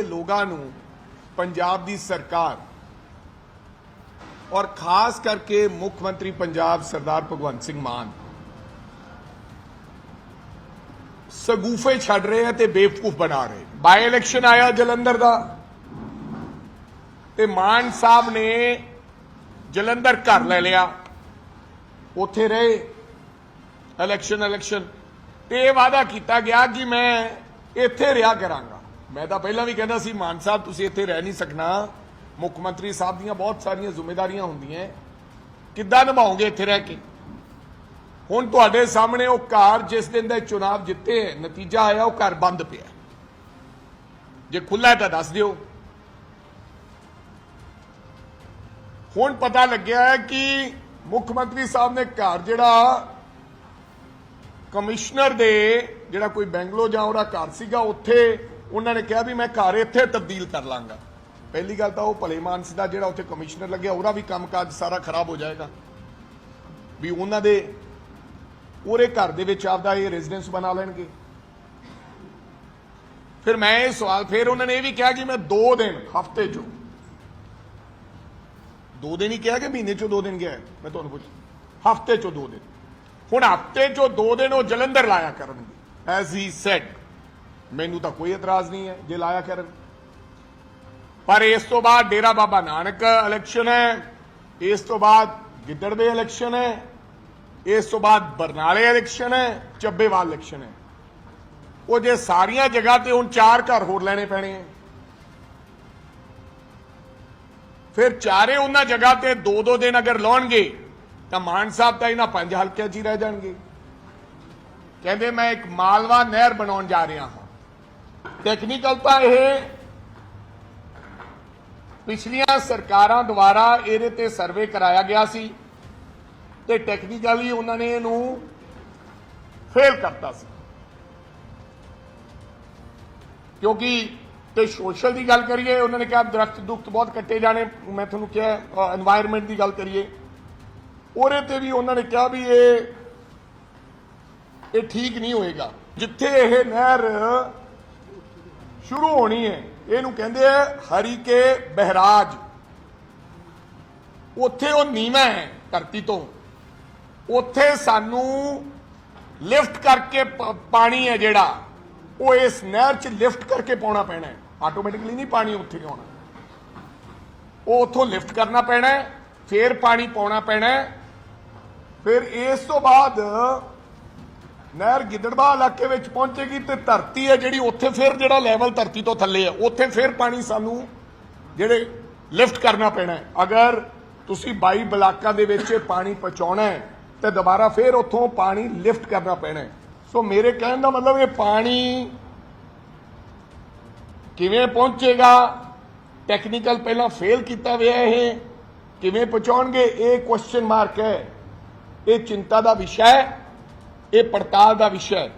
ਲੋਕਾਂ ਨੂੰ ਪੰਜਾਬ ਦੀ ਸਰਕਾਰ ਔਰ ਖਾਸ ਕਰਕੇ ਮੁੱਖ ਮੰਤਰੀ ਪੰਜਾਬ ਸਰਦਾਰ ਭਗਵੰਤ ਸਿੰਘ ਮਾਨ ਸਗੂਫੇ ਛੱਡ ਰਹੇ ਆ ਤੇ ਬੇਵਕੂਫ ਬਣਾ ਰਹੇ ਬਾਈ ਇਲੈਕਸ਼ਨ ਆਇਆ ਜਲੰਧਰ ਦਾ ਤੇ ਮਾਨ ਸਾਹਿਬ ਨੇ ਜਲੰਧਰ ਘਰ ਲੈ ਲਿਆ। ਉੱਥੇ ਰਹੇ। ਇਲੈਕਸ਼ਨ ਇਲੈਕਸ਼ਨ ਤੇ ਇਹ ਵਾਅਦਾ ਕੀਤਾ ਗਿਆ ਕਿ ਮੈਂ ਇੱਥੇ ਰਿਹਾ ਕਰਾਂਗਾ। ਮੈਂ ਤਾਂ ਪਹਿਲਾਂ ਵੀ ਕਹਿੰਦਾ ਸੀ, ਮਾਨ ਸਾਹਿਬ, ਤੁਸੀਂ ਇੱਥੇ ਰਹਿ ਨਹੀਂ ਸਕਣਾ। ਮੁੱਖ ਮੰਤਰੀ ਸਾਹਿਬ ਦੀਆਂ ਬਹੁਤ ਸਾਰੀਆਂ ਜ਼ਿੰਮੇਵਾਰੀਆਂ ਹੁੰਦੀਆਂ ਕਿੱਦਾਂ ਨਿਭਾਓਗੇ ਇੱਥੇ ਰਹਿ ਕੇ? ਹੁਣ ਤੁਹਾਡੇ ਸਾਹਮਣੇ ਉਹ ਘਰ ਜਿਸ ਦਿਨ ਦਾ ਚੁਣਾਵ ਜਿੱਤੇ ਨਤੀਜਾ ਆਇਆ, ਉਹ ਘਰ ਬੰਦ ਪਿਆ ਜੇ ਖੁੱਲਾ ਤਾਂ ਦੱਸ ਦਿਓ। ਹੁਣ ਪਤਾ ਲੱਗਿਆ ਕਿ ਮੁੱਖ ਮੰਤਰੀ ਸਾਹਿਬ ਨੇ ਘਰ ਜਿਹੜਾ ਕਮਿਸ਼ਨਰ ਦੇ, ਜਿਹੜਾ ਕੋਈ ਬੈਂਗਲੋ ਜਾਂ ਉਹਦਾ ਘਰ ਸੀਗਾ, ਉੱਥੇ ਉਹਨਾਂ ਨੇ ਕਿਹਾ ਵੀ ਮੈਂ ਘਰ ਇੱਥੇ ਤਬਦੀਲ ਕਰ ਲਾਂਗਾ। ਪਹਿਲੀ ਗੱਲ ਤਾਂ ਉਹ ਭਲੇ ਮਾਨਸ ਦਾ ਜਿਹੜਾ ਉੱਥੇ ਕਮਿਸ਼ਨਰ ਲੱਗਿਆ, ਉਹਦਾ ਵੀ ਕੰਮਕਾਜ ਸਾਰਾ ਖਰਾਬ ਹੋ ਜਾਏਗਾ। ਵੀ ਉਹਨਾਂ ਦੇ ਉਹਰੇ ਘਰ ਦੇ ਵਿੱਚ ਆਪਦਾ ਇਹ ਰੈਜ਼ੀਡੈਂਸ ਬਣਾ ਲੈਣਗੇ। ਫਿਰ ਮੈਂ ਇਹ ਸਵਾਲ, ਫਿਰ ਉਹਨਾਂ ਨੇ ਇਹ ਵੀ ਕਿਹਾ ਕਿ ਮੈਂ 2 ਦਿਨ, ਹਫ਼ਤੇ ਚੋਂ। ਦੋ ਦਿਨ ਹੀ ਕਿਹਾ ਕਿ ਮਹੀਨੇ ਚੋਂ ਦੋ ਦਿਨ ਗਿਆ ਮੈਂ ਤੁਹਾਨੂੰ ਪੁੱਛ ਹਫ਼ਤੇ ਚੋਂ ਦੋ ਦਿਨ। ਹੁਣ ਹਫ਼ਤੇ ਚੋਂ ਦੋ ਦਿਨ ਉਹ ਜਲੰਧਰ ਲਾਇਆ ਕਰਨਗੇ ਐਜ਼ ਹੀ ਸੈਡ ਮੈਨੂੰ ਤਾਂ ਕੋਈ ਇਤਰਾਜ਼ ਨਹੀਂ ਹੈ, ਜੇ ਲਾਇਆ ਕਰਨ ਪਰ ਇਸ ਤੋਂ ਬਾਅਦ ਡੇਰਾ ਬਾਬਾ ਨਾਨਕ ਇਲੈਕਸ਼ਨ ਹੈ, ਇਸ ਤੋਂ ਬਾਅਦ ਗਿੱਦੜ ਦੇ ਇਲੈਕਸ਼ਨ ਹੈ, ਇਸ ਤੋਂ ਬਾਅਦ ਬਰਨਾਲੇ ਇਲੈਕਸ਼ਨ ਹੈ ਚੱਬੇਵਾਲ ਇਲੈਕਸ਼ਨ ਹੈ। ਉਹ ਜੇ ਸਾਰੀਆਂ ਜਗ੍ਹਾ ਤੇ ਹੁਣ ਚਾਰ ਘਰ ਹੋਰ ਲੈਣੇ ਪੈਣੇ ਹੈ। ਫਿਰ ਚਾਰੇ ਉਹਨਾਂ ਜਗ੍ਹਾ ਤੇ ਦੋ ਦੋ ਦਿਨ ਅਗਰ ਲਾਉਣਗੇ, ਤਾਂ ਮਾਨ ਸਾਹਿਬ ਤਾਂ ਇਹਨਾਂ ਪੰਜ ਹਲਕਿਆਂ 'ਚ ਹੀ ਰਹਿ ਜਾਣਗੇ। ਕਹਿੰਦੇ ਮੈਂ ਇੱਕ ਮਾਲਵਾ ਨਹਿਰ ਬਣਾਉਣ ਜਾ ਰਿਹਾ ਹਾਂ। ਟੈਕਨੀਕਲ ਤਾਂ ਇਹ। ਪਿਛਲੀਆਂ ਸਰਕਾਰਾਂ ਦੁਆਰਾ ਇਹਦੇ ਤੇ ਸਰਵੇ ਕਰਾਇਆ ਗਿਆ ਸੀ ਤੇ ਟੈਕਨੀਕਲੀ ਉਹਨਾਂ ਨੇ ਇਹਨੂੰ ਫੇਲ ਕਰਤਾ ਸੀ। ਕਿਉਂਕਿ ਤੇ ਸੋਸ਼ਲ ਦੀ ਗੱਲ ਕਰੀਏ, ਉਹਨਾਂ ਨੇ ਕਿਹਾ ਦਰਖਤ ਦੁਖਤ ਬਹੁਤ ਕੱਟੇ ਜਾਣੇ, ਮੈਂ ਤੁਹਾਨੂੰ ਕਿਹਾ এনवायरमेंट ਦੀ ਗੱਲ ਕਰੀਏ। ਉਹਦੇ ਤੇ ਵੀ ਉਹਨਾਂ ਨੇ ਕਿਹਾ ਵੀ ਇਹ ਇਹ ਠੀਕ ਨਹੀਂ ਹੋਏਗਾ। ਜਿੱਥੇ ਇਹ ਨਹਿਰ ਸ਼ੁਰੂ ਹੋਣੀ ਹੈ। ਇਹਨੂੰ ਕਹਿੰਦੇ ਆ ਹਰੀਕੇ ਬਹਿਰਾਜ। ਉੱਥੇ ਉਹ ਨੀਵਾ ਹੈ ਧਰਤੀ ਤੋਂ। ਉੱਥੇ ਸਾਨੂੰ ਲਿਫਟ ਕਰਕੇ ਪਾਣੀ ਹੈ ਜਿਹੜਾ। ਉਹ ਇਸ ਨਹਿਰ 'ਚ ਲਿਫਟ ਕਰਕੇ ਪਾਉਣਾ ਪੈਣਾ ਹੈ। ਆਟੋਮੈਟਿਕਲੀ ਨਹੀਂ ਪਾਣੀ ਉੱਥੇ ਆਉਣਾ। ਉਹ ਉੱਥੋਂ ਲਿਫਟ ਕਰਨਾ ਪੈਣਾ ਹੈ, ਫੇਰ ਪਾਣੀ ਪਾਉਣਾ ਪੈਣਾ ਹੈ। ਫਿਰ ਇਸ ਤੋਂ ਬਾਅਦ ਨਹਿਰ ਗਿੱਦੜਬਾ ਇਲਾਕੇ ਵਿੱਚ ਪਹੁੰਚੇਗੀ ਤੇ ਧਰਤੀ ਹੈ ਜਿਹੜੀ ਉੱਥੇ ਫਿਰ ਜਿਹੜਾ ਲੈਵਲ ਧਰਤੀ ਤੋਂ ਥੱਲੇ ਹੈ, ਉੱਥੇ ਫਿਰ ਪਾਣੀ ਸਾਨੂੰ ਜਿਹੜੇ ਲਿਫਟ ਕਰਨਾ ਪੈਣਾ ਅਗਰ ਤੁਸੀਂ 22 ਬਲਾਕਾਂ ਦੇ ਵਿੱਚ ਪਾਣੀ ਪਹੁੰਚਾਉਣਾ ਹੈ, ਤੇ ਦੁਬਾਰਾ ਫਿਰ ਉੱਥੋਂ ਪਾਣੀ ਲਿਫਟ ਕਰਨਾ ਪੈਣਾ ਸੋ ਮੇਰੇ ਕਹਿਣ ਦਾ ਮਤਲਬ ਇਹ ਪਾਣੀ ਕਿਵੇਂ ਪਹੁੰਚੇਗਾ? ਟੈਕਨੀਕਲ ਪਹਿਲਾਂ ਫੇਲ ਕੀਤਾ ਹੋਇਆ ਇਹ। ਕਿਵੇਂ ਪਹੁੰਚਾਉਣਗੇ? ਇਹ ਕੁਐਸਚਨ ਮਾਰਕ ਹੈ। ਇਹ ਚਿੰਤਾ ਦਾ ਵਿਸ਼ਾ ਹੈ। ਇਹ ਪੜਤਾਲ ਦਾ ਵਿਸ਼ਾ ਹੈ।